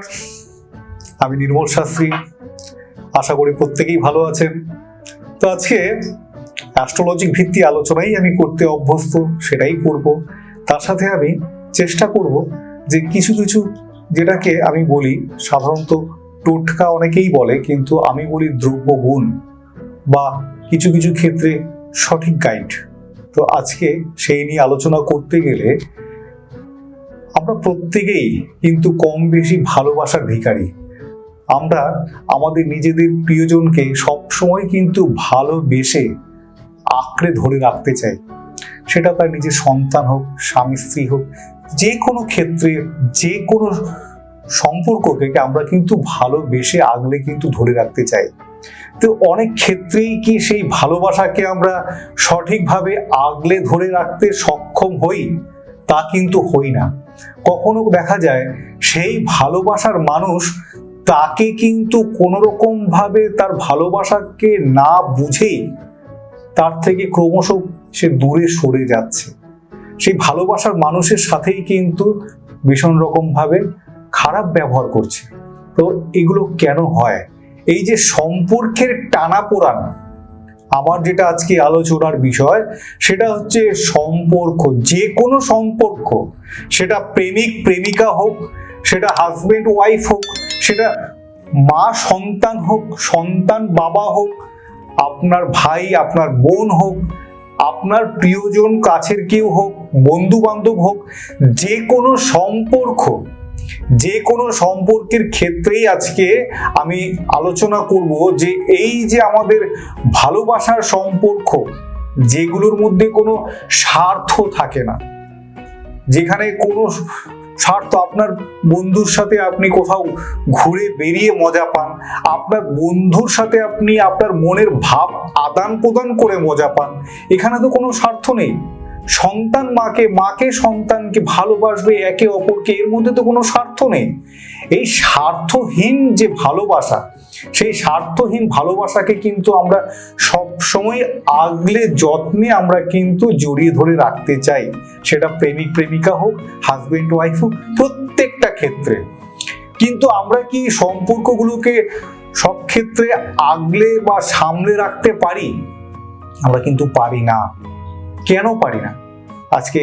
নমস্কার আমি নির্মল শাস্ত্রী। আশা করি প্রত্যেকেই ভালো আছেন। তো আজকে অ্যাস্ট্রোলজিক ভিত্তি আলোচনাই আমি করতে অভ্যস্ত, সেটাই করব। তার সাথে আমি চেষ্টা করব যে কিছু কিছু যেটাকে আমি বলি, সাধারণত টোটকা অনেকেই বলে, কিন্তু আমি বলি দ্রব্য গুণ বা কিছু কিছু ক্ষেত্রে সঠিক গাইড তো আজকে সেই নিয়ে আলোচনা করতে গেলে আমরা প্রত্যেকেই কিন্তু কম বেশি ভালোবাসার ভিখারি। আমরা আমাদের নিজেদের প্রিয়জনকে সবসময় কিন্তু ভালোবেসে আঁকড়ে ধরে রাখতে চাই। সেটা তার নিজের সন্তান হোক, স্বামী, স্ত্রী হোক যে কোনো ক্ষেত্রে যে কোনো সম্পর্ককে আমরা কিন্তু ভালোবেসে আগলে কিন্তু ধরে রাখতে চাই। তো অনেক ক্ষেত্রেই কি সেই ভালোবাসাকে আমরা সঠিকভাবে আগলে ধরে রাখতে সক্ষম হই, তা কিন্তু হই না। কখনো দেখা যায় সেই ভালোবাসার মানুষ তাকে কিন্তু কোনো ভাবে তার ভালোবাসাকে না বুঝেই তার থেকে ক্রমশ সে দূরে সরে যাচ্ছে। সেই ভালোবাসার মানুষের সাথেই কিন্তু ভীষণ রকম ভাবে খারাপ ব্যবহার করছে। তো এগুলো কেন হয়? এই যে সম্পর্কের টানা টানাপোড়ান আমার যেটা আজকে আলোচনার বিষয়, সেটা হচ্ছে সম্পর্ক, যে কোনো সম্পর্ক, সেটা প্রেমিক, প্রেমিকা হোক, সেটা হাজবেন্ড ওয়াইফ হোক, সেটা মা সন্তান হোক, সন্তান বাবা হোক, আপনার ভাই, আপনার বোন হোক, আপনার প্রিয়জন কাছের কেউ হোক বন্ধু বান্ধব হোক, যে কোনো সম্পর্ক যে কোনো সম্পর্কের ক্ষেত্রেই আজকে আমি আলোচনা করব যে এই যে আমাদের ভালোবাসার সম্পর্ক, যেগুলোর মধ্যে কোনো স্বার্থ থাকে না। যেখানে কোনো স্বার্থ, আপনার বন্ধুর সাথে আপনি কোথাও ঘুরে বেরিয়ে মজা পান, আপনার বন্ধুর সাথে আপনি আপনার মনের ভাব আদান প্রদান করে মজা পান, এখানে তো কোনো স্বার্থ নেই। সন্তান মাকে মাকে সন্তানকে ভালোবাসবে একে অপরকে, এর মধ্যে তো কোনো স্বার্থ নেই। এই স্বার্থহীন যে ভালোবাসা, সেই স্বার্থহীন ভালোবাসাকে কিন্তু আমরা সব সময় আগলে যত্নে আমরা কিন্তু জড়িয়ে ধরে রাখতে চাই। সেটা প্রেমিক, প্রেমিকা হোক হাজবেন্ড ওয়াইফ হোক, প্রত্যেকটা ক্ষেত্রে। কিন্তু আমরা কি সম্পর্কগুলোকে সব ক্ষেত্রে আগলে বা সামলে রাখতে পারি? আমরা কিন্তু পারি না। কেন পারি না? আজকে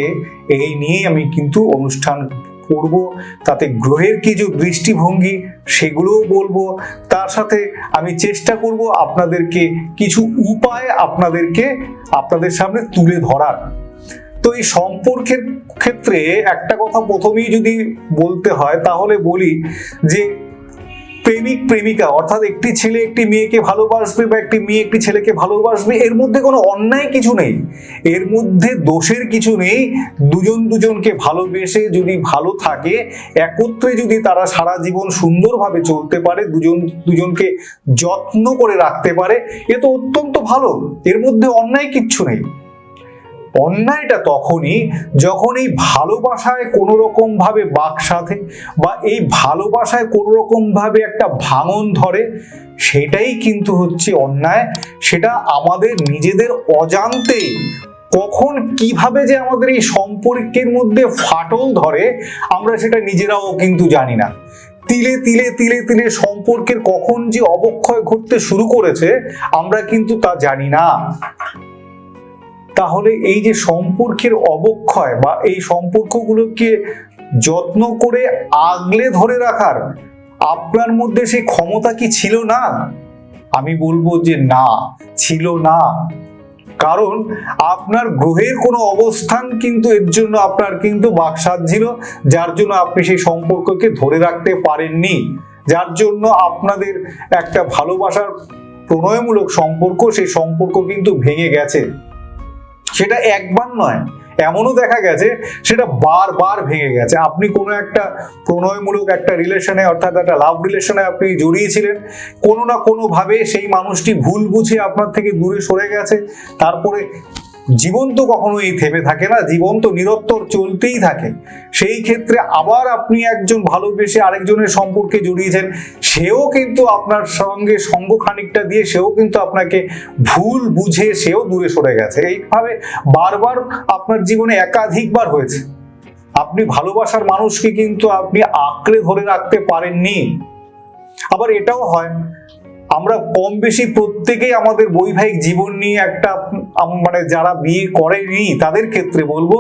এই নিয়েই আমি কিন্তু অনুষ্ঠান করব। তাতে গ্রহের কিছু দৃষ্টিভঙ্গি, সেগুলোও বলব। তার সাথে আমি চেষ্টা করব আপনাদেরকে কিছু উপায় আপনাদেরকে আপনাদের সামনে তুলে ধরার। তো এই সম্পর্কের ক্ষেত্রে একটা কথা প্রথমেই যদি বলতে হয়, তাহলে বলি যে প্রেমিক, প্রেমিকা, অর্থাৎ একটি ছেলে একটি মেয়েকে ভালোবাসবে বা একটি মেয়ে একটি ছেলেকে ভালোবাসবে, এর মধ্যে কোনো অন্যায় কিছু নেই। এর মধ্যে দোষের কিছু নেই। দুজন দুজনকে ভালোবেসে যদি ভালো থাকে, একত্রে যদি তারা সারা জীবন সুন্দরভাবে চলতে পারে, দুজন দুজনকে যত্ন করে রাখতে পারে, এ তো অত্যন্ত ভালো। এর মধ্যে অন্যায় কিচ্ছু নেই। অন্যায়টা তখনই যখন এই ভালোবাসায় কোনো রকম ভাবে বাক সাথে বা এই ভালোবাসায় কোনো রকম ভাবে একটা ভাঙন ধরে, সেটাই কিন্তু হচ্ছে অন্যায়। সেটা আমাদের নিজেদের অজান্তেই কখন কীভাবে যে আমাদের এই সম্পর্কের মধ্যে ফাটল ধরে, আমরা সেটা নিজেরাও কিন্তু জানি না। তিলে তিলে তিলে তিলে সম্পর্কের কখন যে অবক্ষয় ঘটতে শুরু করেছে, আমরা কিন্তু তা জানি না। তাহলে এই যে সম্পর্কের অবক্ষয় বা এই সম্পর্কগুলোকে যত্ন করে আগলে ধরে রাখার, আপনার মধ্যে সেই ক্ষমতা কি ছিল না? আমি বলব যে না, ছিল না। কারণ আপনার গ্রহের কোনো অবস্থান কিন্তু এর জন্য আপনার কিন্তু বাকসাদ ছিল, যার জন্য আপনি সেই সম্পর্ককে ধরে রাখতে পারেননি। যার জন্য আপনাদের একটা ভালোবাসার প্রণয়মূলক সম্পর্ক, সেই সম্পর্ক কিন্তু ভেঙে গেছে। সেটা একবার নয়, এমনও দেখা গেছে, সেটা বারবার ভেঙে গেছে। আপনি কোনো একটা প্রণয়মূলক একটা রিলেশনে অর্থাৎ একটা লাভ রিলেশনে আপনি জড়িয়েছিলেন, কোনো না কোনোভাবে সেই মানুষটি ভুল বুঝে আপনার থেকে দূরে সরে গেছে, তারপরে জীবন তো কখনোই থেমে থাকে না, জীবন তো নিরত্তর চলতেই থাকে। সেই ক্ষেত্রে আবার আপনি একজন ভালোবেসে আরেকজনের সম্পর্কে জড়িয়েছেন, সেও কিন্তু আপনার সঙ্গে সঙ্গ খানিকটা দিয়ে, সেও কিন্তু আপনাকে ভুল বুঝে সেও দূরে সরে গেছে। এইভাবে বারবার আপনার জীবনে একাধিকবার হয়েছে। আপনি ভালোবাসার মানুষকে কিন্তু আপনি আঁকড়ে ধরে রাখতে পারেননি। আবার এটাও হয় আমরা কম বেশি প্রত্যেকেই আমাদের বৈবাহিক জীবন নিয়ে একটা মানে যারা বিয়ে করেনি, তাদের ক্ষেত্রে বলব,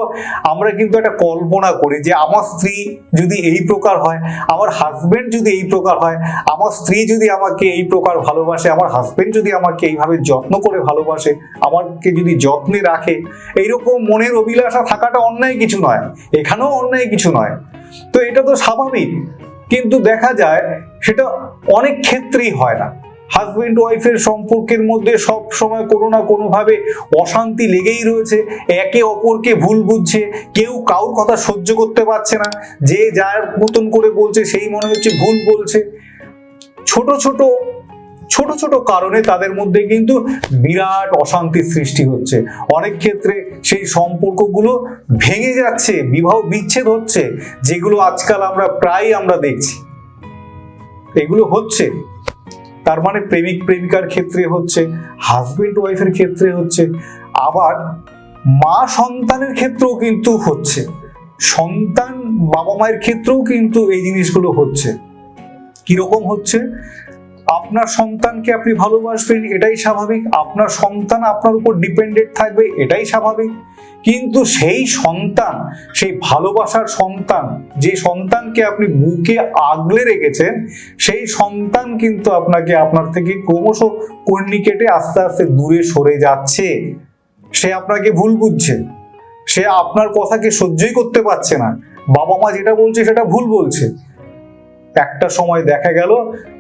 আমরা কিন্তু একটা কল্পনা করি যে আমার স্ত্রী যদি এই প্রকার হয়, আমার হাজবেন্ড যদি এই প্রকার হয়, আমার স্ত্রী যদি আমাকে এই প্রকার ভালোবাসে, আমার হাজবেন্ড যদি আমাকে এইভাবে যত্ন করে ভালোবাসে, আমাকে যদি যত্নে রাখে, এইরকম মনের অভিলাষা থাকাটা অন্যায় কিছু নয়, এখানেও অন্যায় কিছু নয়। তো এটা তো স্বাভাবিক, কিন্তু দেখা যায় সেটা অনেক ক্ষেত্রেই হয় না। হাজবেন্ড ওয়াইফের সম্পর্কের মধ্যে সব সময় কোনো না কোনোভাবে অশান্তি লেগেই রয়েছে। একে অপরকে ভুল বুঝছে। কেউ কাউর কথা সহ্য করতে পারছে না। যে যার মতন করে বলছে, সেই মনে হচ্ছে ভুল বলছে। ছোট ছোট ছোট ছোট কারণে তাদের মধ্যে কিন্তু বিরাট অশান্তির সৃষ্টি হচ্ছে। অনেক ক্ষেত্রে সেই সম্পর্কগুলো ভেঙে যাচ্ছে, বিবাহ বিচ্ছেদ হচ্ছে, যেগুলো আজকাল আমরা প্রায় আমরা দেখছি। এগুলো হচ্ছে। তার মানে প্রেমিক প্রেমিকার ক্ষেত্রে হচ্ছে হাজবেন্ড ওয়াইফের ক্ষেত্রে হচ্ছে, আবার মা সন্তানের ক্ষেত্রেও কিন্তু হচ্ছে। সন্তান বাবা মায়ের ক্ষেত্রেও কিন্তু এই জিনিসগুলো হচ্ছে। কীরকম হচ্ছে? আপনার সন্তানকে আপনি ভালোবাসবেন, এটাই স্বাভাবিক। আপনার সন্তান আপনার উপর ডিপেন্ডেন্ট থাকবে, এটাই স্বাভাবিক। কিন্তু সেই সন্তান, সেই ভালোবাসার সন্তান, যে সন্তানকে আপনি বুকে আগলে রেখেছেন, সেই সন্তান কিন্তু আপনাকে আপনার থেকে ক্রমশ কর্ণি কেটে আস্তে আস্তে দূরে সরে যাচ্ছে। সে আপনাকে ভুল বুঝছে। সে আপনার কথাকে সহ্যই করতে পারছে না। বাবা মা যেটা বলছে, সেটা ভুল বলছে। একটা সময় দেখা গেল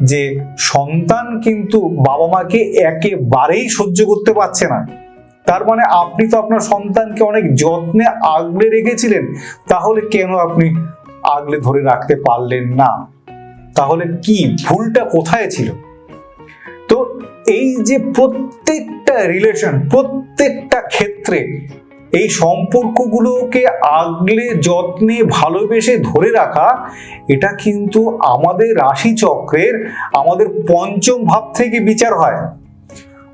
যে সন্তান কিন্তু বাবা মাকে একেবারেই সহ্য করতে পারছে না। তার মানে আপনি তো আপনার সন্তানকে অনেক যত্নে আগলে রেখেছিলেন, তাহলে কেন আপনি আগলে ধরে রাখতে পারলেন না? তাহলে কি ভুলটা কোথায় ছিল? তো এই যে প্রত্যেকটা রিলেশন প্রত্যেকটা ক্ষেত্রে এই সম্পর্কগুলোকে আগলে, যত্নে, ভালোবেসে ধরে রাখা, এটা কিন্তু আমাদের রাশি চক্রের আমাদের পঞ্চম ভাব থেকে বিচার হয়।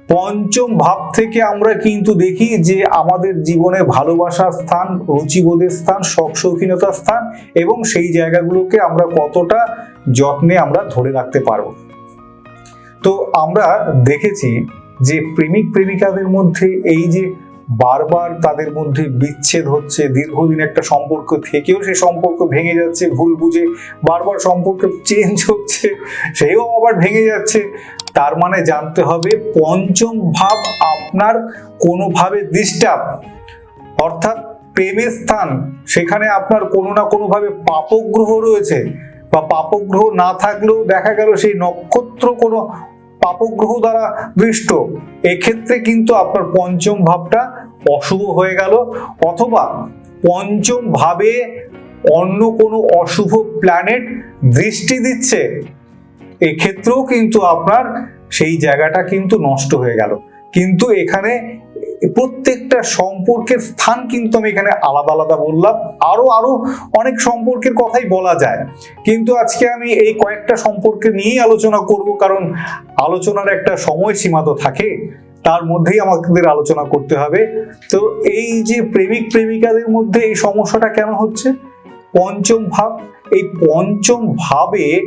পঞ্চম ভাব থেকে আমরা কিন্তু দেখি যে আমাদের জীবনে ভালোবাসার স্থান, রুচিবোধের স্থান শখ শৌখিনতার স্থান এবং সেই জায়গাগুলোকে আমরা কতটা যত্নে আমরা ধরে রাখতে পারব। তো আমরা দেখেছি যে প্রেমিক প্রেমিকাদের মধ্যে এই যে বারবার তাদের মধ্যে বিচ্ছেদ হচ্ছে, দীর্ঘদিন একটা সম্পর্ক থেকেও সেই সম্পর্ক ভেঙে যাচ্ছে, ভুল বুঝে বারবার সম্পর্ক চেঞ্জ হচ্ছে, সেও আবার ভেঙে যাচ্ছে। তার মানে জানতে হবে, পঞ্চম ভাব আপনার কোনোভাবে ডিস্টার্ব অর্থাৎ প্রেমের স্থান, সেখানে আপনার কোনো না কোনোভাবে পাপগ্রহ রয়েছে, বা পাপগ্রহ না থাকলেও দেখা গেল সেই নক্ষত্র কোনো পাপগ্রহ দ্বারা দৃষ্ট। এক্ষেত্রে কিন্তু আপনার পঞ্চম ভাবটা অশুভ হয়ে গেল, অথবা পঞ্চম ভাবে অন্য কোনো অশুভ প্ল্যানেট দৃষ্টি দিচ্ছে, এক্ষেত্রেও কিন্তু আপনার সেই জায়গাটা কিন্তু নষ্ট হয়ে গেল। কিন্তু এখানে প্রত্যেকটা সম্পর্কের স্থান কিন্তু আমি এখানে আলাদা আলাদা বললাম, আরও আরও অনেক সম্পর্কের কথাই বলা যায়। কিন্তু আজকে আমি এই কয়েকটা সম্পর্কে নিয়েই আলোচনা করব, কারণ আলোচনার একটা সময়সীমা তো থাকে। তার মধ্যেই আমাদের আলোচনা করতে হবে। তো এই যে প্রেমিক প্রেমিকাদের মধ্যে এই সমস্যাটা কেন হচ্ছে? পঞ্চম ভাব, এই পঞ্চম ভাবে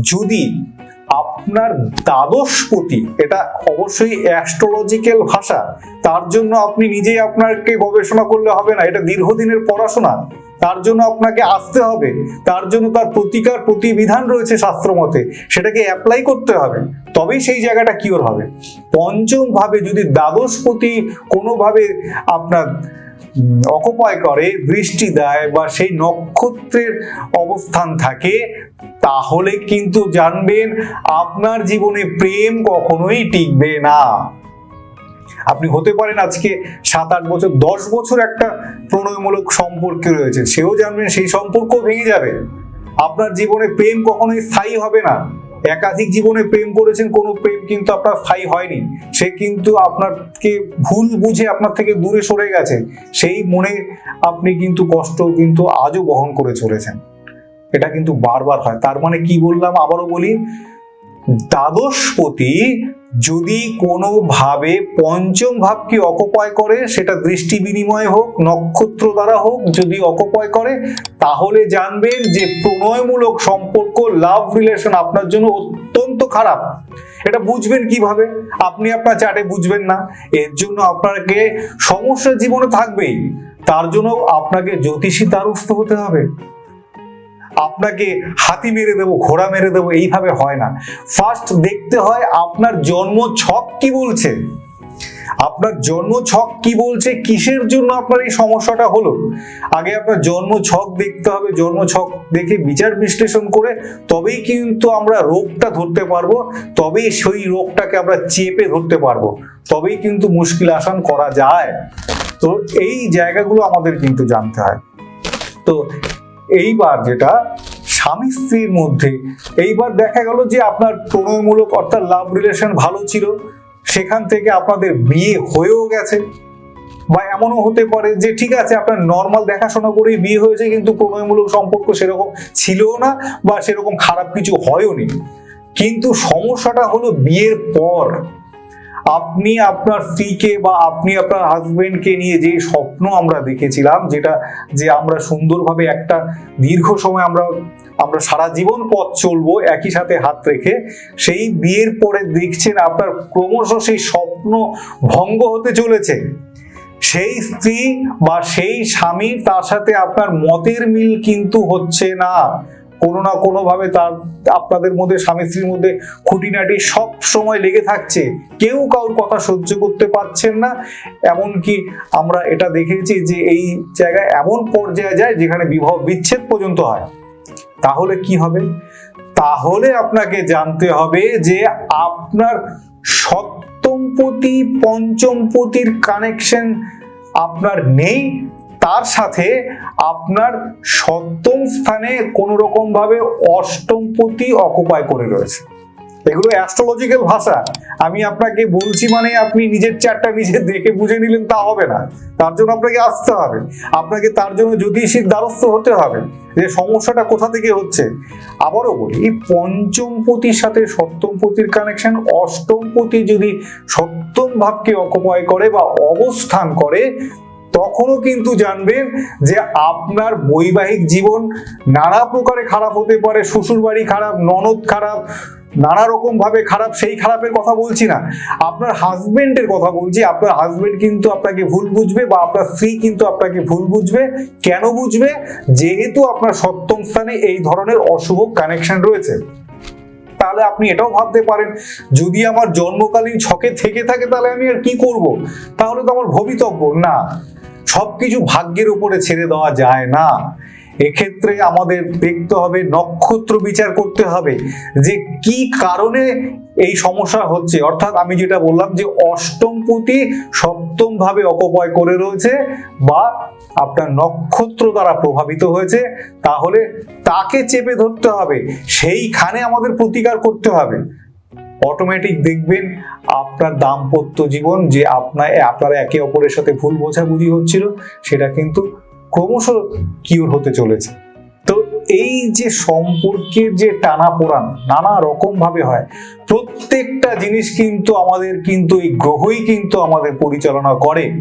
যদি আপনার দ্বাদশ দ্বাদশপতি, এটা অবশ্যই অ্যাস্ট্রোলজিক্যাল ভাষা, তার জন্য আপনি নিজেই আপনাকে গবেষণা করলে হবে না, এটা দীর্ঘদিনের পড়াশোনা। তার জন্য আপনাকে আসতে হবে। তার জন্য তার প্রতিকার প্রতিবিধান রয়েছে শাস্ত্র মতে। সেটাকে অ্যাপ্লাই করতে হবে। তবেই সেই জায়গাটা কিওর হবে। পঞ্চম ভাবে যদি দ্বাদশপতি কোনোভাবে আপনার অকুপায় করে দৃষ্টি দেয় বা সেই নক্ষত্রের অবস্থান থাকে, তাহলে কিন্তু জানবেন আপনার জীবনে প্রেম কখনোই টিকবে না। আপনি হতে পারেন আজকে সাত আট বছর, দশ বছর একটা প্রণয়মূলক সম্পর্কে রয়েছে, সেও জানবেন সেই সম্পর্ক ভেঙে যাবে। আপনার জীবনে প্রেম কখনোই স্থায়ী হবে না। একাধিক জীবনে প্রেম করেছেন, কোনো প্রেম কিন্তু আপনার স্থায়ী হয়নি। সে কিন্তু আপনাকে ভুল বুঝে আপনার থেকে দূরে সরে গেছে। সেই মনে আপনি কিন্তু কষ্ট কিন্তু আজও বহন করে চলেছেন। এটা কিন্তু বারবার হয়। তার মানে কি বললাম? আবারও বলি দ্বাদশপতি যদি কোনোভাবে পঞ্চম ভাবকে অকপয় করে, সেটা দৃষ্টি বিনিময় হোক, নক্ষত্র দ্বারা হোক, যদি অকপয় করে, তাহলে জানবেন যে প্রণয়মূলক সম্পর্ক লাভ রিলেশন আপনার জন্য অত্যন্ত খারাপ। এটা বুঝবেন কীভাবে? আপনি আপনার চার্টে বুঝবেন না। এর জন্য আপনাকে সমস্যা জীবনে থাকবেই। তার জন্য আপনাকে জ্যোতিষী দ্বারস্থ হতে হবে। আপনাকে হাতি মেরে দেবো, ঘোড়া মেরে দেবো, এইভাবে হয় না। ফার্স্ট দেখতে হয় আপনার জন্ম ছক কি বলছে? আপনার জন্ম ছক কি বলছে? কিসের জন্য আপনার এই সমস্যাটা হলো? আগে আপনার জন্ম ছক দেখতে হবে, জন্ম ছক দেখে বিচার বিশ্লেষণ করে তবেই কিন্তু আমরা রোগটা ধরতে পারব, তবেই সেই রোগটাকে আমরা চেপে ধরতে পারব, তবেই কিন্তু মুশকিল আসান করা যায়। তো এই জায়গাগুলো আমাদের কিন্তু জানতে হয়। তো এইবার যেটা স্বামী স্ত্রীর মধ্যে, এইবার দেখা গেল যে আপনার প্রণয়মূলক অর্থাৎ লাভ রিলেশন ভালো ছিল, সেখান থেকে আপনাদের বিয়ে হয়েও গেছে। বা এমনও হতে পারে যে ঠিক আছে, আপনার নর্মাল দেখাশোনা করেই বিয়ে হয়েছে, কিন্তু প্রণয়মূলক সম্পর্ক সেরকম ছিলও না বা সেরকম খারাপ কিছু হয়ওনি কিন্তু সমস্যাটা হলো বিয়ের পর। আপনি আপনার স্ত্রীকে বা আপনি আপনার হাজবেন্ডকে নিয়ে যে স্বপ্ন আমরা দেখেছিলাম, যেটা যে আমরা সুন্দরভাবে একটা দীর্ঘ সময় আমরা আমরা সারা জীবন পথ চলবো একই সাথে হাত রেখে, সেই বিয়ের পরে দেখছেন আপনার ক্রমশ সেই স্বপ্ন ভঙ্গ হতে চলেছে। সেই স্ত্রী বা সেই স্বামী তার সাথে আপনার মতের মিল কিন্তু হচ্ছে না। কোনো না কোনো ভাবে তার, আপনাদের মধ্যে, স্বামী স্ত্রীর মধ্যে খুঁটিনাটি সব সময় লেগে থাকছে। কেউ কারোর কথা সহ্য করতে পারছেন না। এমনকি আমরা এটা দেখেছি যে এই জায়গায় এমন পর্যায়ে যায় যেখানে বিবাহ বিচ্ছেদ পর্যন্ত হয়। তাহলে কি হবে? তাহলে আপনাকে জানতে হবে যে আপনার সপ্তমপতি, পঞ্চমপতির কানেকশন আপনার নেই। তার সাথে আপনার সপ্তম স্থানে কোনো রকম ভাবে অষ্টমপতি অকুপায় করে রয়েছে। এগুলো অ্যাস্ট্রোলজিক্যাল ভাষা। আমি আপনাকে বলছি মানে আপনি নিজের চারটা নিজে দেখে বুঝে নিলেন তা হবে না। তার জন্য আপনাকে আসতে হবে। আপনাকে তার জন্য জ্যোতিষীর দ্বারস্থ হতে হবে যে সমস্যাটা কোথা থেকে হচ্ছে। আবারও বলি এই পঞ্চম পতির সাথে সপ্তম পতির কানেকশন অষ্টম পতি যদি সপ্তম ভাবকে অকুপায় করে বা অবস্থান করে তখনও কিন্তু জানবেন যে আপনার বৈবাহিক জীবন নানা প্রকারে খারাপ হতে পারে শ্বশুর বাড়ি খারাপ, ননদ খারাপ, নানা রকম ভাবে খারাপ, সেই খারাপের কথা বলছি না। আপনার হাজবেন্ডের কথা বলছি, আপনার হাজবেন্ড কিন্তু আপনাকে ভুল বুঝবে বা আপনার স্ত্রী কিন্তু আপনাকে ভুল বুঝবে। কেন বুঝবে? যেহেতু আপনার সপ্তম স্থানে এই ধরনের অশুভ কানেকশন রয়েছে। তাহলে আপনি এটাও ভাবতে পারেন, যদি আমার জন্মকালীন ছকে থেকে থাকে, তাহলে আমি আর কি করব? তাহলে তো আমার ভবিতব্য। না সবকিছু ভাগ্যের উপরে ছেড়ে দেওয়া যায় না। এক্ষেত্রে আমাদের দেখতে হবে, নক্ষত্র বিচার করতে হবে যে কি কারণে এই সমস্যা হচ্ছে। অর্থাৎ আমি যেটা বললাম যে অষ্টম পুঁতি সপ্তম ভাবে অপপয় করে রয়েছে বা আপনার নক্ষত্র দ্বারা প্রভাবিত হয়েছে, তাহলে তাকে চেপে ধরতে হবে। সেইখানে আমাদের প্রতিকার করতে হবে। অটোমেটিক দেখবেন আপনার দাম্পত্য জীবন যে আপনার, আপনারা একে অপরের সাথে ভুল বোঝাবুঝি হচ্ছিল, সেটা কিন্তু ক্রমশ কিওর হতে চলেছে। তো এই যে সম্পর্কের যে টানা পোড়ান, নানা রকম ভাবে হয়, প্রত্যেকটা জিনিস কিন্তু আমাদের কিন্তু, এই গ্রহই কিন্তু আমাদের পরিচালনা করে।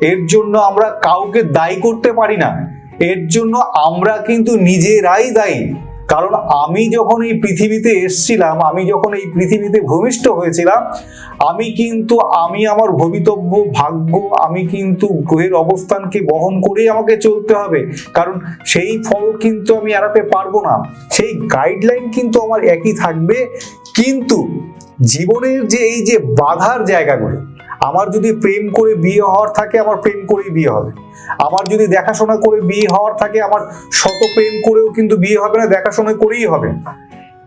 এর জন্য আমরা কাউকে দায়ী করতে পারি না। এর জন্য আমরা কিন্তু নিজেরাই দায়ী। কারণ আমি যখন এই পৃথিবীতে এসছিলাম, আমি যখন এই পৃথিবীতে ভূমিষ্ঠ হয়েছিলাম, আমি কিন্তু, আমি আমার ভবিতব্য, ভাগ্য, আমি কিন্তু গ্রহের অবস্থানকে বহন করেই আমাকে চলতে হবে। কারণ সেই ফল কিন্তু আমি এড়াতে পারব না। সেই গাইডলাইন কিন্তু আমার একই থাকবে। কিন্তু জীবনের যে, এই যে বাধার জায়গাগুলো আমার যদি প্রেম করে বিয়ে হওয়ার থাকে, আমার প্রেম করেই বিয়ে হবে। আমার যদি দেখাশোনা করে বিয়ে হওয়ার থাকে, আমার শত প্রেম করেও কিন্তু বিয়ে হবে না, দেখাশোনা করেই হবে।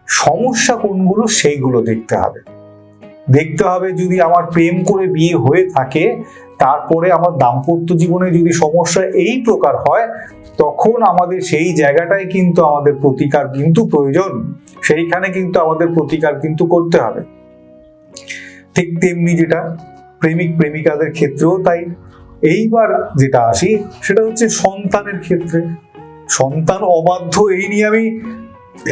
সমস্যা কোনগুলো সেইগুলো দেখতে হবে। দেখতে হবে যদি আমার প্রেম করে বিয়ে হয়ে থাকে, তারপরে আমার দাম্পত্য জীবনে যদি সমস্যা এই প্রকার হয়, তখন আমাদের সেই জায়গাটাই কিন্তু আমাদের প্রতিকার কিন্তু প্রয়োজন। সেইখানে কিন্তু আমাদের প্রতিকার কিন্তু করতে হবে। ঠিক তেমনি যেটা প্রেমিক প্রেমিকাদের ক্ষেত্রেও তাই। এইবার যেটা আসি, সেটা হচ্ছে সন্তানের ক্ষেত্রে। সন্তান অবাধ্য, এই নিয়ে আমি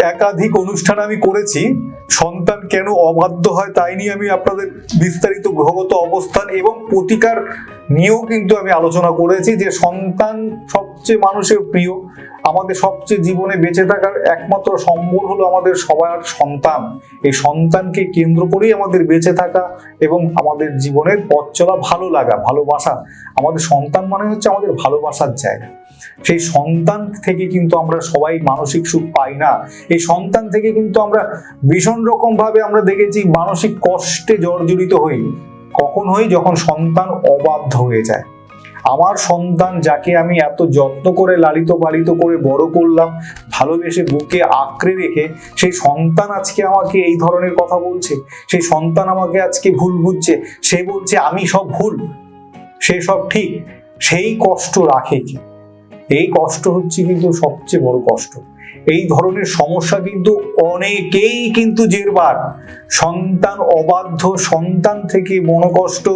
একাধিক অনুষ্ঠান আমি করেছি। সন্তান কেন অবাধ্য হয়, তাই নিয়ে আমি আপনাদের বিস্তারিত, গ্রহগত অবস্থান এবং প্রতিকার নিয়েও কিন্তু আমি আলোচনা করেছি যে সন্তান সবচেয়ে মানুষের প্রিয়, আমাদের সবচেয়ে জীবনে বেঁচে থাকার একমাত্র সম্বল হলো আমাদের সবার সন্তান। এই সন্তানকে কেন্দ্র করেই আমাদের বেঁচে থাকা এবং আমাদের জীবনের পথ চলা ভালো লাগা, ভালোবাসা। আমাদের সন্তান মানে হচ্ছে আমাদের ভালোবাসার জায়গা। সেই সন্তান থেকে কিন্তু আমরা সবাই মানসিক সুখ পাই না। এই সন্তান থেকে কিন্তু আমরা ভীষণ রকম ভাবে আমরা দেখেছি মানসিক কষ্টে জর্জরিত হই। কখন হই যখন সন্তান অবাধ্য হয়ে যায়। আমার সন্তান যাকে আমি এত যত্ন করে, লালিত পালিত করে বড় করলাম, ভালোবেসে বুকে আঁকড়ে রেখে, সেই সন্তান আজকে আমাকে এই ধরনের কথা বলছে, সেই সন্তান আমাকে আজকে ভুল বুঝছে, সে বলছে, আমি সব ভুল, সে সব ঠিক, সেই কষ্ট রাখে কি? এই কষ্ট হচ্ছে কিন্তু সবচেয়ে বড় কষ্ট। এই ধরনের সমস্যা কিন্তু অনেকেই কিন্তু জেরবার। সন্তান অবাধ্য, সন্তান থেকে মনোকষ্ট,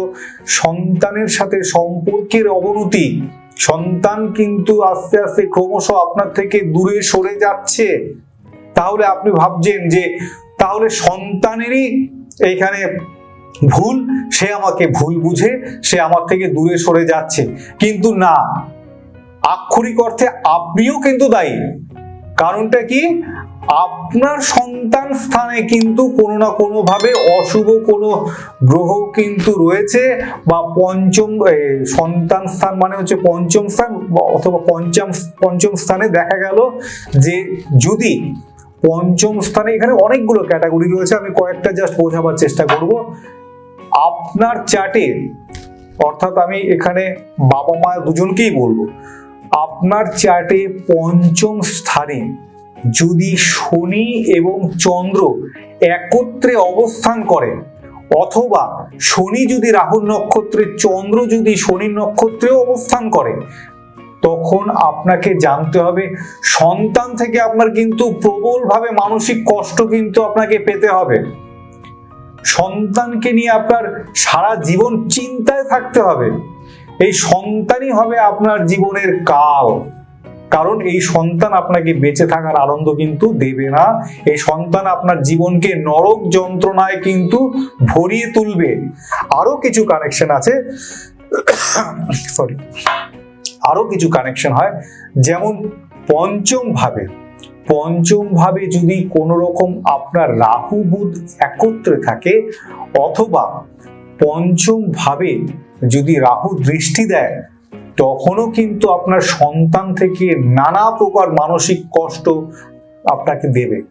সন্তানের সাথে সম্পর্কের অবনতি। সন্তান কিন্তু আস্তে আস্তে ক্রমশ আপনার থেকে দূরে সরে যাচ্ছে। তাহলে আপনি ভাবছেন যে, তাহলে সন্তানেরই এইখানে ভুল, সে আমাকে ভুল বুঝে, সে আমার থেকে দূরে সরে যাচ্ছে। কিন্তু না, আক্ষরিক অর্থে আপনিও কিন্তু দায়ী। কারণটা কি? আপনার সন্তান স্থানে কিন্তু কোনো না কোনো ভাবে অশুভ কোনো গ্রহ কিন্তু রয়েছে বা পঞ্চম সন্তান স্থান মানে হচ্ছে পঞ্চম স্থান অথবা পঞ্চম পঞ্চম স্থানে দেখা গেল যে যদি পঞ্চম স্থানে এখানে অনেকগুলো ক্যাটাগরি রয়েছে, আমি কয়েকটা জাস্ট বোঝাবার চেষ্টা করব। আপনার চার্টে অর্থাৎ আমি এখানে বাবা মা দুজনকেই বলব আপনার চার্টে পঞ্চম স্থানে যদি শনি এবং চন্দ্র একত্রে অবস্থান করে, অথবা শনি যদি রাহুর নক্ষত্রে, চন্দ্র যদি শনির নক্ষত্রেও অবস্থান করে, তখন আপনাকে জানতে হবে সন্তান থেকে আপনার কিন্তু প্রবলভাবে মানসিক কষ্ট কিন্তু আপনাকে পেতে হবে। সন্তানকে নিয়ে আপনার সারা জীবন চিন্তায় থাকতে হবে। এই সন্তানই হবে আপনার জীবনের কাল। কারণ এই সন্তান আপনাকে বেঁচে থাকার আনন্দ কিন্তু দেবে না। এই সন্তান আপনার জীবনকে নরক যন্ত্রণায় কিন্তু ভরিয়ে তুলবে। আরও কিছু কানেকশন আছে। সরি আরও কিছু কানেকশন হয়। যেমন পঞ্চম ভাবে পঞ্চম ভাবে যদি কোনো রকম আপনার রাহু বুধ একত্রে থাকে, অথবা পঞ্চম ভাবে যদি রাহু দৃষ্টি দেয়, তখনও কিন্তু আপনার সন্তান থেকে নানা প্রকার মানসিক কষ্ট আপনাকে দেবে।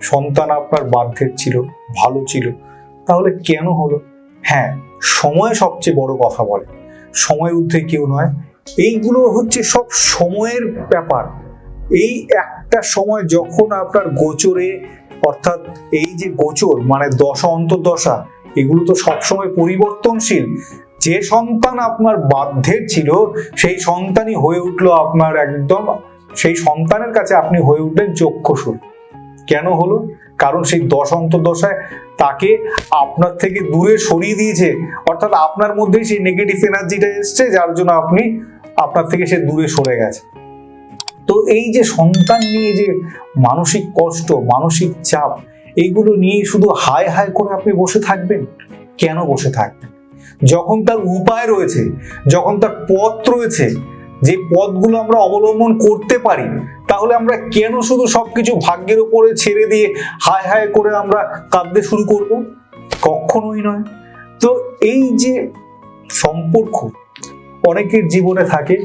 সন্তান আপনার বাধ্যের ছিল, ভালো ছিল। তাহলে কেন হলো? হ্যাঁ সময় সবচেয়ে বড় কথা বলে। সময় ঊর্ধ্বে কেউ নয়। এইগুলো হচ্ছে সব সময়ের ব্যাপার। এই একটা সময় যখন আপনার গোচরে, অর্থাৎ এই যে গোচর মানে দশা, অন্তর্দশা, এগুলো তো সবসময় পরিবর্তনশীল। যে সন্তান আপনার বাধ্যের ছিল, সেই সন্তানই হয়ে উঠল আপনার একদম, সেই সন্তানের কাছে আপনি হয়ে উঠলেন চক্ষুসুর। কেন হলো? কারণ সেই দশ অন্তর্দশায় তাকে আপনার থেকে দূরে সরিয়ে দিয়েছে। অর্থাৎ আপনার মধ্যেই সেই নেগেটিভ এনার্জিটা এসছে, যার জন্য আপনি আপনার থেকে সে দূরে সরে গেছে। তো এই যে সন্তান নিয়ে যে মানসিক কষ্ট, মানসিক চাপ, এইগুলো নিয়ে শুধু হায় হায় করে আপনি বসে থাকবেন? কেন বসে থাকবেন? যখন তার উপায় রয়েছে, যখন তার পথ রয়েছে, যে পথগুলো আমরা অবলম্বন করতে পারি, তাহলে আমরা কেন শুধু সবকিছু ভাগ্যের উপরে ছেড়ে দিয়ে হায় হায় করে আমরা কাঁদতে শুরু করব? কখনোই নয়। তো এই যে সম্পর্ক অনেকের জীবনে থাকে,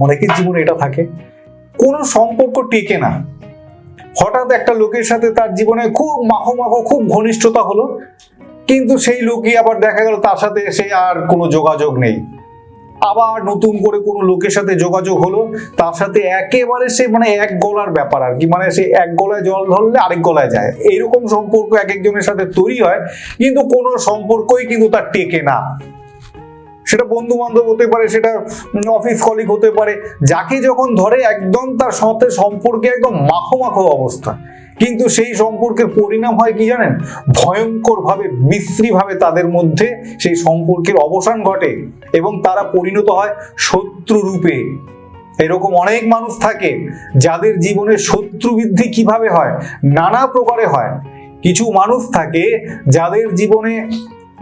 অনেকের জীবনে এটা থাকে, কোনো সম্পর্ক টেকে না। হঠাৎ একটা লোকের সাথে তার জীবনে খুব মাখো মাখো খুব ঘনিষ্ঠতা হলো। কিন্তু সেই লোকই আবার দেখা গেল তার সাথে সে আর কোনো যোগাযোগ নেই। আবার নতুন করে কোনো লোকের সাথে যোগাযোগ হলো, তার সাথে একেবারে সে মানে এক গলার ব্যাপার আর কি মানে সে এক গলায় জল ধরলে আরেক গলায় যায়। এইরকম সম্পর্ক এক একজনের সাথে তৈরি হয়, কিন্তু কোনো সম্পর্কই কিন্তু তার টেকে না। সেটা বন্ধু বান্ধব হতে পারে, সেটা অফিস কলিগ হতে পারে, যাকে যখন ধরে একদম তার সাথে সম্পর্কে একদম মাখো মাখো অবস্থা। কিন্তু সেই সম্পর্কের পরিণাম হয় কি জানেন? ভয়ঙ্করভাবে, বিশ্রীভাবে বিশ্রী ভাবে তাদের মধ্যে সেই সম্পর্কের অবসান ঘটে এবং তারা পরিণত হয় শত্রু রূপে এরকম অনেক মানুষ থাকে যাদের জীবনে শত্রু বৃদ্ধি কীভাবে হয়, নানা প্রকারে হয়। কিছু মানুষ থাকে যাদের জীবনে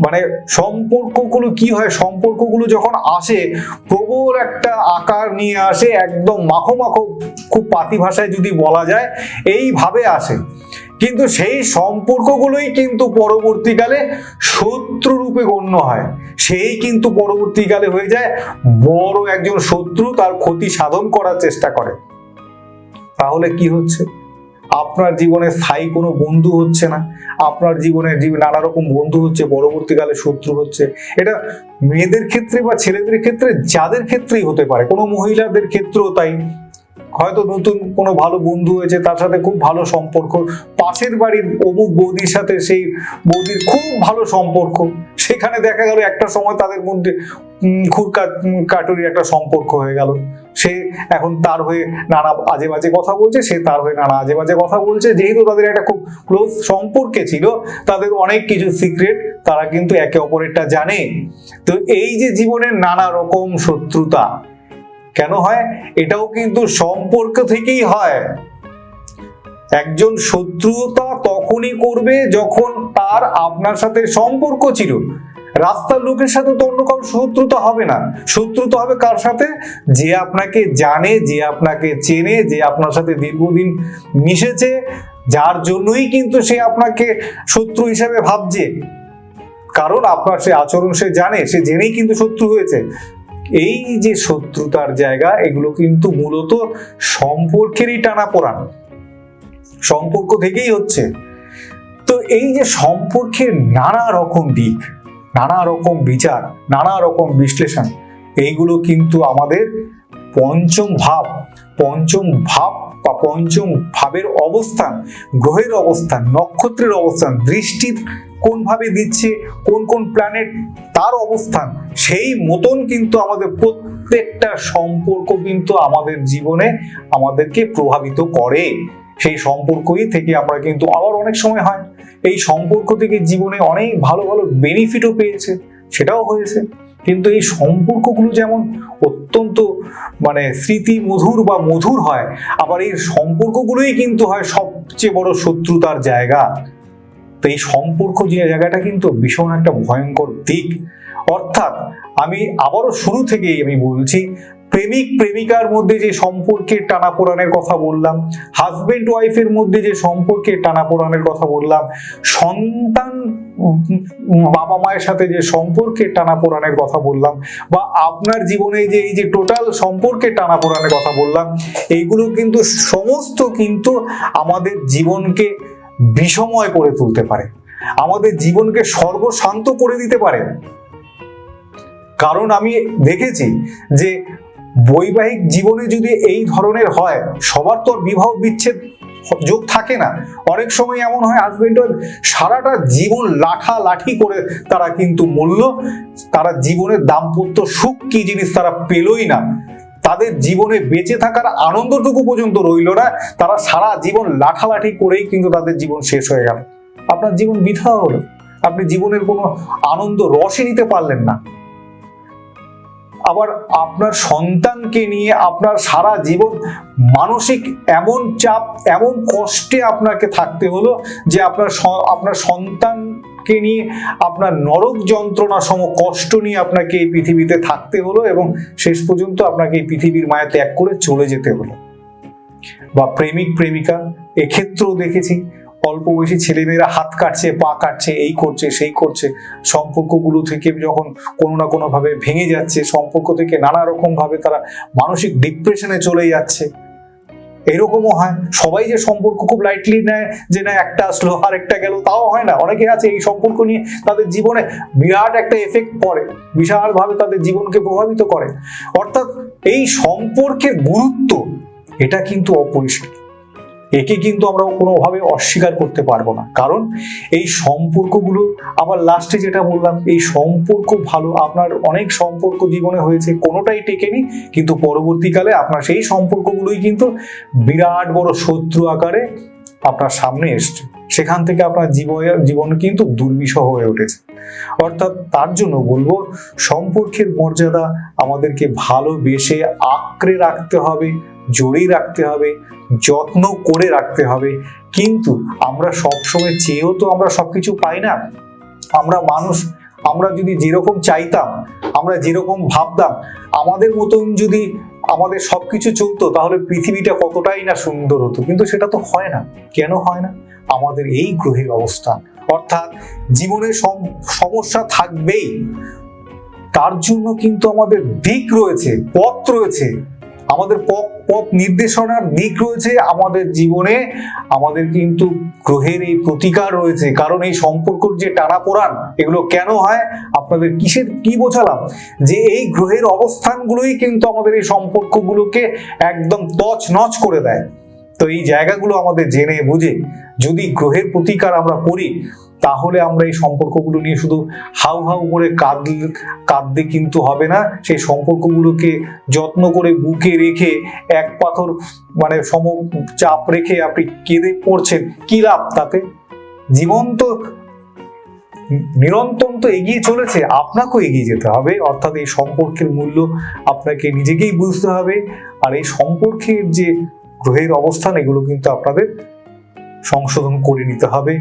মানে সম্পর্কগুলো কি হয়? সম্পর্কগুলো যখন আসে, প্রবল একটা আকার নিয়ে আসে, একদম মাখো মাখো, খুব পাতি ভাষায় যদি বলা যায়, এইভাবে আসে। কিন্তু সেই সম্পর্কগুলোই কিন্তু পরবর্তীকালে শত্রু রূপে গণ্য হয়। সেই কিন্তু পরবর্তীকালে হয়ে যায় বড় একজন শত্রু তার ক্ষতি সাধন করার চেষ্টা করে। তাহলে কি হচ্ছে? আপনার জীবনে স্থায়ী কোনো বন্ধু হচ্ছে না। আপনার জীবনে জীব- নানা রকম বন্ধু হচ্ছে, পরবর্তীকালে শত্রু হচ্ছে। এটা মেয়েদের ক্ষেত্রে বা ছেলেদের ক্ষেত্রে যাদের ক্ষেত্রেই হতে পারে। কোনো মহিলাদের ক্ষেত্রেও তাই। হয়তো নতুন কোনো ভালো বন্ধু হয়েছে, তার সাথে খুব ভালো সম্পর্ক। পাশের বাড়ির অমুক বৌদির সাথে সেই বৌদির খুব ভালো সম্পর্ক। সেখানে দেখা গেল একটা সময় তাদের মধ্যে খুব কাটুরি একটা সম্পর্ক হয়ে গেল। সে এখন তার হয়ে নানা আজে বাজে কথা বলছে, সে তার হয়ে নানা আজে বাজে কথা বলছে। যেহেতু তাদের একটা খুব ক্লোজ সম্পর্কে ছিল, তাদের অনেক কিছু সিক্রেট তারা কিন্তু একে অপরেরটা জানে। তো এই যে জীবনের নানা রকম শত্রুতা, কেন হয়? এটাও কিন্তু সম্পর্ক থেকেই হয়। একজন শত্রুতা তখনই করবে যখন তার আপনার সাথে সম্পর্ক ছিল। রাস্তার লোকের সাথে তো অন্য কারও শত্রুতা হবে না। শত্রুতা হবে কার সাথে? যে আপনাকে জানে, যে আপনাকে চেনে, যে আপনার সাথে দীর্ঘদিন মিশেছে, যার জন্যই কিন্তু সে আপনাকে শত্রু হিসেবে ভাবছে। কারণ আপনার সে আচরণ সে জানে, সে জেনেই কিন্তু শত্রু হয়েছে। এই যে শত্রুতার জায়গা, এগুলো কিন্তু মূলত সম্পর্কেরই টানা পোড়ান সম্পর্ক থেকেই হচ্ছে। তো এই যে সম্পর্কের নানা রকম দিক নানা রকম বিচার, নানা রকম বিশ্লেষণ। এইগুলো কিন্তু আমাদের পঞ্চম ভাব পঞ্চম ভাব বা পঞ্চম ভাবের অবস্থান, গ্রহের অবস্থান, নক্ষত্রের অবস্থান দৃষ্টির কোন ভাবে দিচ্ছে, কোন কোন প্ল্যানেট তার অবস্থান, সেই মতন কিন্তু আমাদের প্রত্যেকটা সম্পর্ক কিন্তু আমাদের জীবনে আমাদেরকে প্রভাবিত করে। সেই সম্পর্কই থেকে আমরা কিন্তু আবার অনেক সময় হয়। এই সম্পর্ক থেকে জীবনে অনেক ভালো ভালো বেনিফিটও পেয়েছে, সেটাও হয়েছে। কিন্তু এই সম্পর্কগুলো যেমন অত্যন্ত মানে স্মৃতি মধুর বা মধুর হয়, আবার এই সম্পর্কগুলোই কিন্তু হয় সবচেয়ে বড় শত্রুতার জায়গা। তো এই সম্পর্ক যে জায়গাটা কিন্তু ভীষণ একটা ভয়ঙ্কর দিক। অর্থাৎ আমি আবারও শুরু থেকেই আমি বলছি প্রেমিক, প্রেমিকার মধ্যে যে সম্পর্কের টানাপোড়ানের কথা বললাম হাজবেন্ড ওয়াইফের মধ্যে যে সম্পর্কের টানাপোড়ানের কথা বললাম, সন্তান বাবা মায়ের সাথে যে সম্পর্কের টানাপোড়ানের কথা বললাম, বা আপনার জীবনে যে এই যে টোটাল সম্পর্কের টানাপোড়ানের কথা বললাম, এইগুলো কিন্তু সমস্ত কিন্তু আমাদের জীবনকে বিষময় করে তুলতে পারে। আমাদের জীবনকে সর্বশান্ত করে দিতে পারে। কারণ আমি দেখেছি যে বৈবাহিক জীবনে যদি এই ধরনের হয়, সবার তো বিবাহ বিচ্ছেদ যোগ থাকে না। অনেক সময় এমন হয় হাজবেন্ড সারাটা জীবন লাঠা লাঠি করে তারা কিন্তু মূল্য তারা জীবনের দাম্পত্য সুখ কি জিনিস তারা পেলই না। তাদের জীবনে বেঁচে থাকার আনন্দটুকু পর্যন্ত রইল না। তারা সারা জীবন লাঠালাঠি করেই কিন্তু তাদের জীবন শেষ হয়ে গেল। আপনার জীবন বৃথা হলো। আপনি জীবনের কোনো আনন্দ রসই নিতে পারলেন না। আবার আপনার সন্তানকে নিয়ে আপনার সারা জীবন মানসিক এমন চাপ, এমন কষ্টে আপনাকে থাকতে হলো যে আপনার আপনার সন্তানকে নিয়ে আপনার নরক যন্ত্রণা সম কষ্ট নিয়ে আপনাকে এই পৃথিবীতে থাকতে হলো এবং শেষ পর্যন্ত আপনাকে এই পৃথিবীর মায়া ত্যাগ করে চলে যেতে হলো। বা প্রেমিক, প্রেমিকা, এক্ষেত্রেও দেখেছি অল্প বয়সী ছেলেমেয়েরা হাত কাটছে, পা কাটছে, এই করছে, সেই করছে। সম্পর্কগুলো থেকে যখন কোনো না কোনো ভাবে ভেঙে যাচ্ছে, সম্পর্ক থেকে নানা রকম ভাবে তারা মানসিক ডিপ্রেশনে চলে যাচ্ছে। এরকমও হয়। সবাই যে সম্পর্ক খুব লাইটলি নেয়, যে না একটা আসলো, আর একটা গেল, তাও হয় না। অনেকে আছে এই সম্পর্ক নিয়ে তাদের জীবনে বিরাট একটা এফেক্ট পড়ে। বিশালভাবে তাদের জীবনকে প্রভাবিত করে। অর্থাৎ এই সম্পর্কের গুরুত্ব, এটা কিন্তু অপরিসীম। একে কিন্তু আমরা কোনোভাবে অস্বীকার করতে পারব না। কারণ এই সম্পর্কগুলো, আবার লাস্টে যেটা বললাম, এই সম্পর্ক ভালো, আপনার অনেক সম্পর্ক জীবনে হয়েছে, কোনোটাই টেকেনি, কিন্তু পরবর্তীকালে আপনার সেই সম্পর্কগুলোই কিন্তু বিরাট বড় শত্রু আকারে আপনার সামনে এসছে। সেখান থেকে আপনার জীবন জীবন কিন্তু দুর্বিষহ হয়ে উঠেছে। অর্থাৎ তার জন্য বলব, সম্পর্কের মর্যাদা আমাদেরকে ভালোবেসে আঁকড়ে রাখতে হবে জড়িয়ে রাখতে হবে, যত্ন করে রাখতে হবে। কিন্তু আমরা সবসময় চেয়েও তো আমরা সবকিছু পাই না। আমরা মানুষ, আমরা যদি যেরকম চাইতাম, আমরা যেরকম ভাবতাম, আমাদের মতন যদি আমাদের সবকিছু চলতো, তাহলে পৃথিবীটা কতটাই না সুন্দর হতো। কিন্তু সেটা তো হয় না। কেন হয় না? আমাদের এই গ্রহের অবস্থান অর্থাৎ জীবনে সমস্যা থাকবেই। তার জন্য কিন্তু আমাদের দিক রয়েছে, পথ রয়েছে। আমাদের পথ পথ নির্দেশনার দিক রয়েছে আমাদের জীবনে। আমাদের কিন্তু গ্রহের এই প্রতিকার রয়েছে। কারণ এই সম্পর্কর যে টানাপোড়ান এগুলো কেন হয়? আপনাদের কিসের, কি বোঝালাম? যে এই গ্রহের অবস্থানগুলোই কিন্তু আমাদের এই সম্পর্কগুলোকে একদম তছ নচ করে দেয়। তো এই জায়গাগুলো আমাদের জেনে বুঝে যদি গ্রহের প্রতিকার আমরা করি তাহলে আমরা এই সম্পর্কগুলো নিয়ে শুধু হাউ হাউ করে কাঁদ কাঁদতে কিন্তু হবে না। সেই সম্পর্কগুলোকে যত্ন করে বুকে রেখে এক পাথর মানে সম চাপ রেখে আপনি কেঁদে পড়ছেন, কি লাভ তাতে? জীবন তো নিরন্তর তো এগিয়ে চলেছে, আপনাকেও এগিয়ে যেতে হবে। অর্থাৎ এই সম্পর্কের মূল্য আপনাকে নিজেকেই বুঝতে হবে। আর এই সম্পর্কের যে গ্রহের অবস্থান, এগুলো কিন্তু আপনাদের সংশোধন করে নিতে হবে।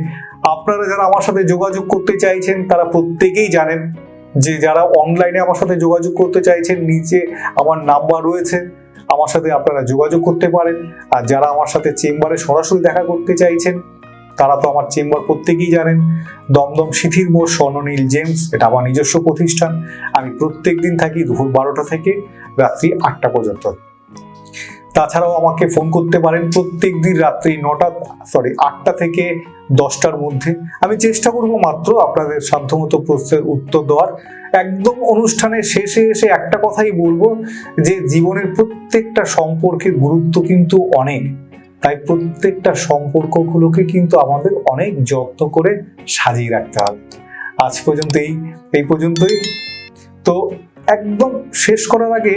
আপনারা যারা আমার সাথে যোগাযোগ করতে চাইছেন, তারা প্রত্যেকেই জানেন যে যারা অনলাইনে আমার সাথে যোগাযোগ করতে চাইছেন, নিচে আমার নাম্বার রয়েছে, আমার সাথে আপনারা যোগাযোগ করতে পারেন। আর যারা আমার সাথে চেম্বারে সরাসরি দেখা করতে চাইছেন, তারা তো আমার চেম্বার প্রত্যেকেই জানেন। দমদম শিথির মোড়, স্বর্ণনীল জেমস, এটা আমার নিজস্ব প্রতিষ্ঠান। আমি প্রত্যেক দিন থাকি দুপুর বারোটা থেকে রাত্রি আটটা পর্যন্ত। তাছাড়াও আমাকে ফোন করতে পারেন প্রত্যেক দিন রাত্রি নটা সরি আটটা থেকে দশটার মধ্যে। আমি চেষ্টা করব মাত্র আপনাদের সাধ্যমতো প্রশ্নের উত্তর দেওয়ার। একদম অনুষ্ঠানের শেষে এসে একটা কথাই বলব যে জীবনের প্রত্যেকটা সম্পর্কের গুরুত্ব কিন্তু অনেক। তাই প্রত্যেকটা সম্পর্কগুলোকে কিন্তু আমাদের অনেক যত্ন করে সাজিয়ে রাখতে হবে। আজ পর্যন্ত এই এই পর্যন্তই। তো একদম শেষ করার আগে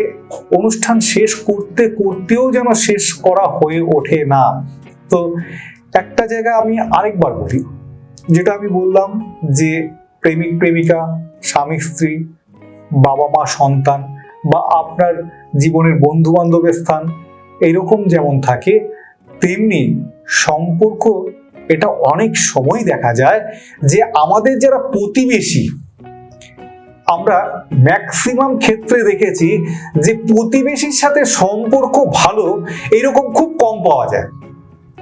অনুষ্ঠান শেষ করতে করতেও যেন শেষ করা হয়ে ওঠে না। তো একটা জায়গা আমি আরেকবার বলি, যেটা আমি বললাম যে প্রেমিক, প্রেমিকা, স্বামী, স্ত্রী, বাবা মা, সন্তান বা আপনার জীবনের বন্ধু বান্ধবের স্থান এরকম যেমন থাকে, তেমনি সম্পর্ক এটা অনেক সময় দেখা যায় যে আমাদের যারা প্রতিবেশী আমরা ম্যাক্সিমাম ক্ষেত্রে দেখেছি যে প্রতিবেশীর সাথে সম্পর্ক ভালো, এরকম খুব কম পাওয়া যায়।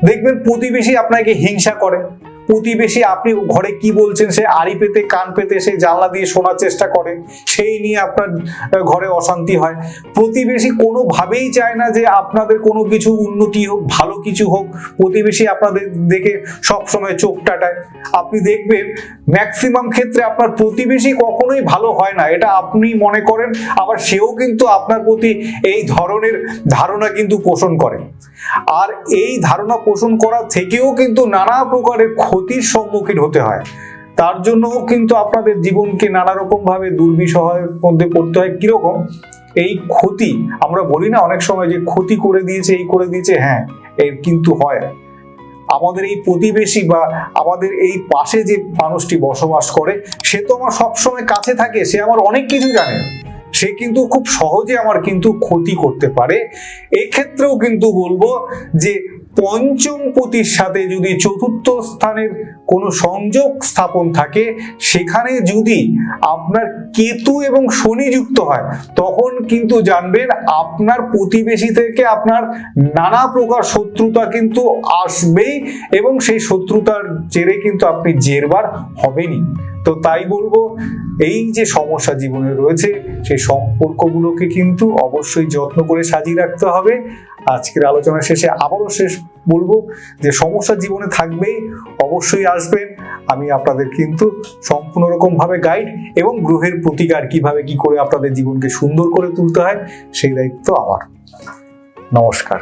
দেখবেন প্রতিবেশী আপনাকে হিংসা করে। প্রতিবেশী আপনি ঘরে কি বলছেন? সে আড়ি পেতে, কান পেতে, সে জানলা দিয়ে শোনার চেষ্টা করে। সেই নিয়ে আপনার ঘরে অশান্তি হয়। প্রতিবেশী কোনোভাবেই চায় না যে আপনাদের কোনো কিছু উন্নতি হোক, ভালো কিছু হোক। প্রতিবেশী আপনাদের দেখে সবসময় চোখ টাটায়। আপনি দেখবেন ম্যাক্সিমাম ক্ষেত্রে আপনার প্রতিবেশী কখনোই ভালো হয় না। এটা আপনি মনে করেন, আবার সেও কিন্তু আপনার প্রতি এই ধরনের ধারণা কিন্তু পোষণ করে। আর এই ধারণা পোষণ করা থেকেও কিন্তু নানা প্রকারের ক্ষতির সম্মুখীন হতে হয়। তার জন্যও কিন্তু আপনাদের জীবনকে নানা রকম ভাবে দুর্বিষহের মধ্যে পড়তে হয়। কীরকম? এই ক্ষতি, আমরা বলি না অনেক সময় যে ক্ষতি করে দিয়েছে, এই করে দিয়েছে হ্যাঁ এর কিন্তু হয়। আমাদের এই প্রতিবেশী বা আমাদের এই পাশে যে মানুষটি বসবাস করে, সে তো আমার সবসময় কাছে থাকে, সে আমার অনেক কিছু জানে। সে কিন্তু খুব সহজে আমার কিন্তু ক্ষতি করতে পারে। এক্ষেত্রেও কিন্তু বলব যে পঞ্চম পতির সাথে যদি চতুর্থ স্থানের কোনো সংযোগ স্থাপন থাকে, সেখানে যদি আপনার কেতু এবং শনি যুক্ত হয়, তখন কিন্তু জানবেন আপনার প্রতিবেশী থেকে আপনার নানা প্রকার শত্রুতা কিন্তু আসবেই এবং সেই শত্রুতার জেরে কিন্তু আপনি জেরবার হবেনই। তো তাই বলব এই যে সমস্যা জীবনে রয়েছে, সেই সম্পর্কগুলোকে কিন্তু অবশ্যই যত্ন করে সাজিয়ে রাখতে হবে। আজকের আলোচনা শেষে আবারও শেষ বলব যে সমস্যা জীবনে থাকবেই, অবশ্যই আসবেন। আমি আপনাদের কিন্তু সম্পূর্ণ রকম ভাবে গাইড এবং গ্রহের প্রতিকার কীভাবে কি করে আপনাদের জীবনকে সুন্দর করে তুলতে হয়, সেই দায়িত্ব আমার। নমস্কার।